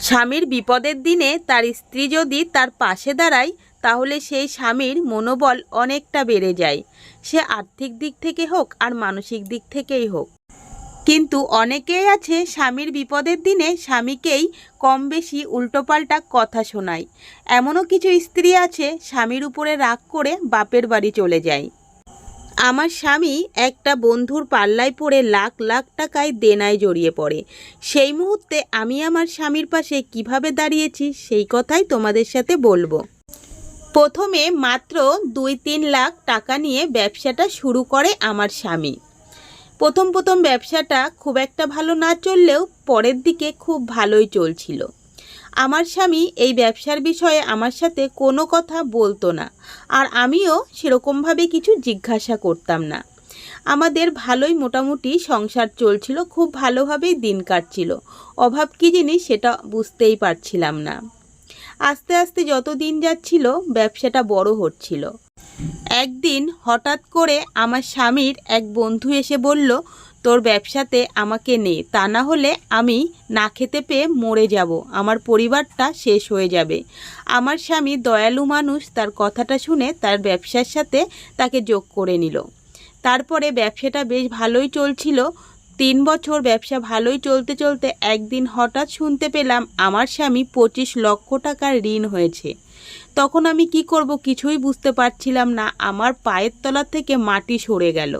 স্বামীর বিপদের দিনে তার স্ত্রী যদি তার পাশে দাঁড়ায়, তাহলে সেই স্বামীর মনোবল অনেকটা বেড়ে যায়। সে আর্থিক দিক থেকে হোক আর মানসিক দিক থেকেই হোক। কিন্তু অনেকেই আছে স্বামীর বিপদের দিনে স্বামীকেই কম বেশি উল্টোপাল্টা কথা শোনায়। এমনও কিছু স্ত্রী আছে স্বামীর উপরে রাগ করে বাপের বাড়ি চলে যায়। আমার স্বামী একটা বন্ধুর পাল্লায় পড়ে লাখ লাখ টাকায় দেনায় জড়িয়ে পড়ে। সেই মুহূর্তে আমি আমার স্বামীর পাশে কীভাবে দাঁড়িয়েছি সেই কথাই তোমাদের সাথে বলব। প্রথমে মাত্র দুই, তিন লাখ টাকা নিয়ে ব্যবসাটা শুরু করে আমার স্বামী। প্রথম প্রথম ব্যবসাটা খুব একটা ভালো না চললেও পরের দিকে খুব ভালোই চলছিল। আমার স্বামী এই ব্যবসার বিষয়ে আমার সাথে কোনো কথা বলতো না, আর আমিও সেরকমভাবে কিছু জিজ্ঞাসা করতাম না। আমাদের ভালোই মোটামুটি সংসার চলছিল, খুব ভালোভাবেই দিন কাটছিল। অভাব কী জিনিস সেটা বুঝতেই পারছিলাম না। আস্তে আস্তে যত দিন যাচ্ছিল, ব্যবসাটা বড় হচ্ছিল। একদিন হঠাৎ করে আমার স্বামীর এক বন্ধু এসে বলল তোর ব্যবসাতে আমাকে নে, তা না হলে আমি না খেতে পেয়ে মরে যাব, আমার পরিবারটা শেষ হয়ে যাবে। আমার স্বামী দয়ালু মানুষ, তার কথাটা শুনে তার ব্যবসার সাথে তাকে যোগ করে নিল। তারপরে ব্যবসাটা বেশ ভালোই চলছিল। তিন বছর ব্যবসা ভালোই চলতে চলতে একদিন হঠাৎ শুনতে পেলাম আমার স্বামী পঁচিশ লক্ষ টাকার ঋণ হয়েছে। তখন আমি কি করব কিছুই বুঝতে পারছিলাম না, আমার পায়ের তলা থেকে মাটি সরে গেল।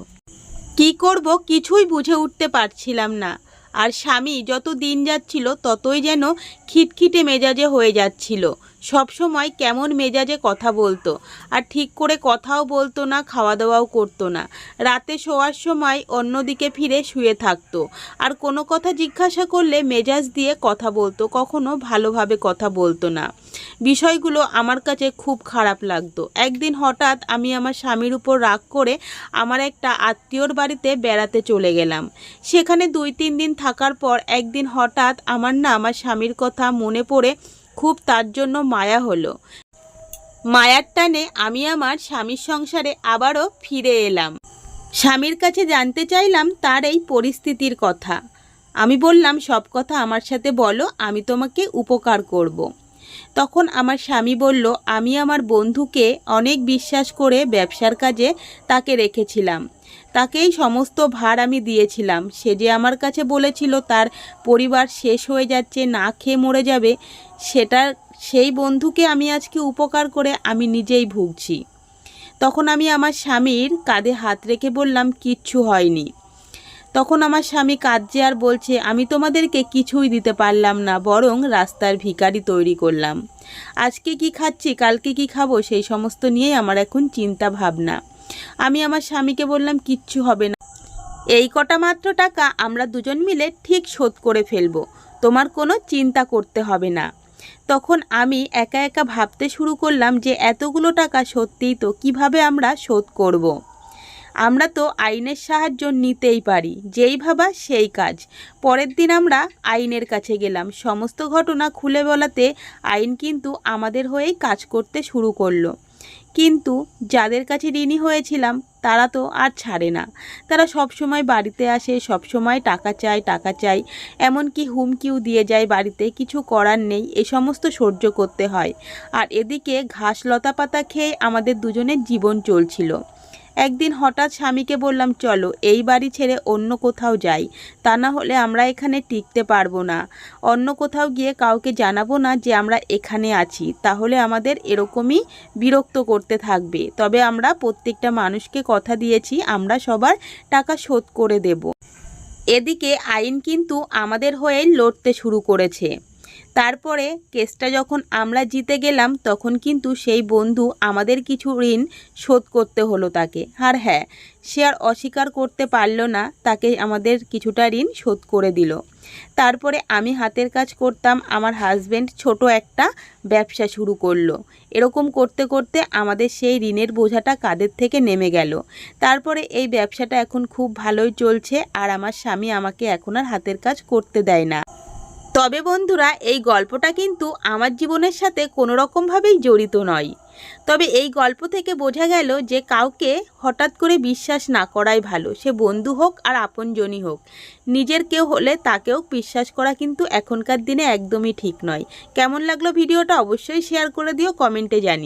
কি করব কিছুই বুঝে উঠতে পারছিলাম না। আর স্বামী যত দিন যাচ্ছিল ততই যেন খিটখিটে মেজাজে হয়ে যাচ্ছিল। সব সময় কেমন মেজাজে কথা বলতো। আর ঠিক করে কথাও বলতো না খাওয়া দাওয়াও করতো না। রাতে শোয়ার সময় অন্যদিকে ফিরে শুয়ে থাকতো। আর কোনো কথা জিজ্ঞাসা করলে মেজাজ দিয়ে কথা বলতো, কখনো ভালোভাবে কথা বলতো না। বিষয়গুলো আমার কাছে খুব খারাপ লাগতো। একদিন হঠাৎ আমি আমার স্বামীর উপর রাগ করে আমার একটা আত্মীয়র বাড়িতে বেড়াতে চলে গেলাম। সেখানে দুই তিন দিন থাকার পর একদিন হঠাৎ আমার না আমার স্বামীর কথা মনে পড়ে খুব তার জন্য মায়া হলো। মায়ার টানে আমি আমার স্বামীর সংসারে আবারও ফিরে এলাম। স্বামীর কাছে জানতে চাইলাম তার এই পরিস্থিতির কথা। আমি বললাম, সব কথা আমার সাথে বলো, আমি তোমাকে উপকার করব। তখন আমার স্বামী বলল, আমি আমার বন্ধুকে অনেক বিশ্বাস করে ব্যবসার কাজে তাকে রেখেছিলাম। তাকেই সমস্ত ভার আমি দিয়েছিলাম। সে যে আমার কাছে বলেছিল তার পরিবার শেষ হয়ে যাচ্ছে, না খেয়ে মরে যাবে সেটা সেই বন্ধুকে আমি আজকে উপকার করে আমি নিজেই ভুগছি। তখন আমি আমার স্বামীর কাঁধে হাত রেখে বললাম, কিচ্ছু হয়নি। তখন আমার স্বামী কাঁদছে আর বলছে, আমি তোমাদেরকে কিছুই দিতে পারলাম না, বরং রাস্তার ভিখারি তৈরি করলাম। আজকে কি খাচ্ছি, কালকে কি খাব, সেই সমস্ত নিয়েই আমার এখন চিন্তা ভাবনা। আমি আমার স্বামীকে বললাম, কিচ্ছু হবে না। এই কটা মাত্র টাকা আমরা দুজন মিলে ঠিক শোধ করে ফেলব। তোমার কোনো চিন্তা করতে হবে না। তখন আমি একা একা ভাবতে শুরু করলাম যে, এতগুলো টাকা সত্যিই তো কীভাবে আমরা শোধ করব। আমরা তো আইনের সাহায্য নিতেই পারি, যেই ভাবা সেই কাজ। পরের দিন আমরা আইনের কাছে গেলাম। সমস্ত ঘটনা খুলে বলাতে আইন কিন্তু আমাদের হয়েই কাজ করতে শুরু করল। কিন্তু যাদের কাছে ঋণী হয়েছিলাম, তারা তো আর ছাড়ে না। তারা সব সময় বাড়িতে আসে সব সময় টাকা চায় টাকা চায়। এমনকি হুমকিও দিয়ে যায় বাড়িতে, কিছু করার নেই, এ সমস্ত সহ্য করতে হয়। আর এদিকে ঘাস লতা পাতা খেয়ে আমাদের দুজনের জীবন চলছিল। একদিন হঠাৎ স্বামীকে বললাম, চলো, এই বাড়ি ছেড়ে অন্য কোথাও যাই। তা না হলে আমরা এখানে টিকতে পারব না। অন্য কোথাও গিয়ে কাউকে জানাব না যে আমরা এখানে আছি। তাহলে আমাদের এরকমই বিরক্ত করতে থাকবে। তবে আমরা প্রত্যেকটা মানুষকে কথা দিয়েছি, আমরা সবার টাকা শোধ করে দেব। এদিকে আইন কিন্তু আমাদের হয়ে লড়তে শুরু করেছে। তারপরে কেসটা যখন আমরা জিতে গেলাম, তখন কিন্তু সেই বন্ধু আমাদের কিছু ঋণ শোধ করতে হলো তাকে। আর হ্যাঁ সে আর অস্বীকার করতে পারল না, তাকে আমাদের কিছুটা ঋণ শোধ করে দিল। তারপরে আমি হাতের কাজ করতাম, আমার হাজব্যান্ড ছোট একটা ব্যবসা শুরু করল। এরকম করতে করতে আমাদের সেই ঋণের বোঝাটা কাদের থেকে নেমে গেল। তারপরে এই ব্যবসাটা এখন খুব ভালোই চলছে, আর আমার স্বামী আমাকে এখন আর হাতের কাজ করতে দেয় না। তবে বন্ধুরা, এই গল্পটা কিন্তু আমার জীবনের সাথে কোনো রকমভাবেই জড়িত নয়। তবে এই গল্প থেকে বোঝা গেল যে কাউকে হঠাৎ করে বিশ্বাস না করাই ভালো। সে বন্ধু হোক আর আপনজনই হোক, নিজের কেউ হলে তাকেও বিশ্বাস করা কিন্তু এখনকার দিনে একদমই ঠিক নয়। কেমন লাগল ভিডিওটা অবশ্যই শেয়ার করে দিও, কমেন্টে জানি